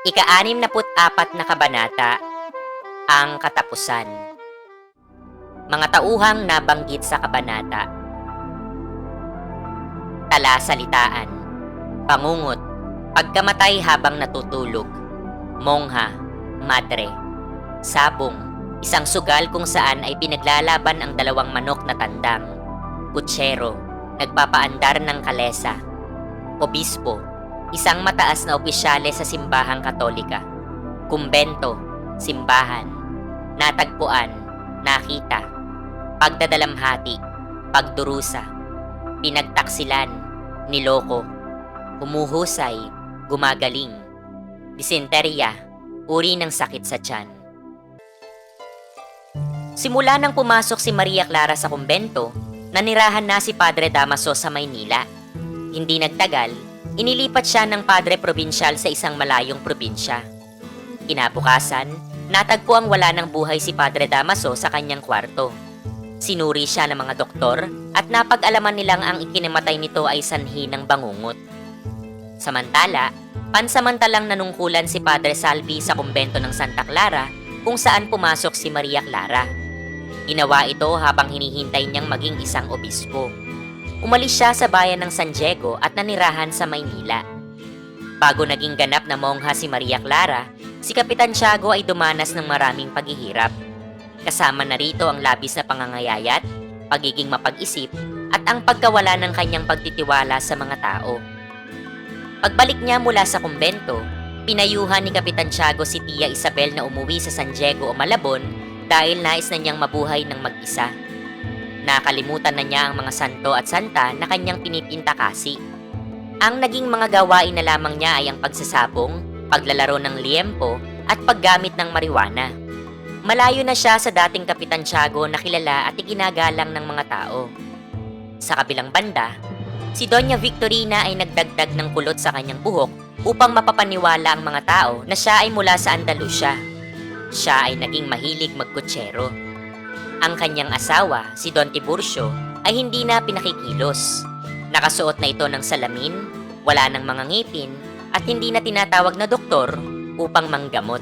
Ika-anim na apat na kabanata, ang katapusan. Mga tauhang nabanggit sa kabanata. Tala salitaan, pangungot, pagkamatay habang natutulog, mongha, madre, sabong, isang sugal kung saan ay pinaglalaban ang dalawang manok na tandang, kutsero, nagpapaandar ng kalesa, obispo, isang mataas na opisyale sa simbahang katolika, kumbento, simbahan, natagpuan, nakita, pagdadalamhati, pagdurusa, pinagtaksilan, niloko, humuhusay, gumagaling, disenterya, uri ng sakit sa tiyan. Simula nang pumasok si Maria Clara sa kumbento, nanirahan na si Padre Damaso sa Maynila. Hindi nagtagal, inilipat siya ng Padre Probinsyal sa isang malayong probinsya. Kinabukasan, natagpo ang wala ng buhay si Padre Damaso sa kanyang kwarto. Sinuri siya ng mga doktor at napag-alaman nilang ang ikinamatay nito ay sanhi ng bangungot. Samantala, pansamantalang nanungkulan si Padre Salvi sa kumbento ng Santa Clara kung saan pumasok si Maria Clara. Ginawa ito habang hinihintay niyang maging isang obispo. Umalis siya sa bayan ng San Diego at nanirahan sa Maynila. Bago naging ganap na mongha si Maria Clara, si Kapitan Tiago ay dumanas ng maraming paghihirap. Kasama na rito ang labis na pangangayayat, pagiging mapag-isip, at ang pagkawala ng kanyang pagtitiwala sa mga tao. Pagbalik niya mula sa kumbento, pinayuhan ni Kapitan Tiago si Tia Isabel na umuwi sa San Diego o Malabon dahil nais na niyang mabuhay ng mag-isa. Nakalimutan na niya ang mga santo at santa na kanyang pinipinta kasi. Ang naging mga gawain na lamang niya ay ang pagsasabong, paglalaro ng liempo, at paggamit ng marijuana. Malayo na siya sa dating Kapitan Tiago na kilala at iginagalang ng mga tao. Sa kabilang banda, si Doña Victorina ay nagdagdag ng kulot sa kanyang buhok upang mapapaniwala ang mga tao na siya ay mula sa Andalusia. Siya ay naging mahilig magkutsero. Ang kanyang asawa, si Don Tiburcio, ay hindi na pinakikilos. Nakasuot na ito ng salamin, wala ng mga ngipin, at hindi na tinatawag na doktor upang manggamot.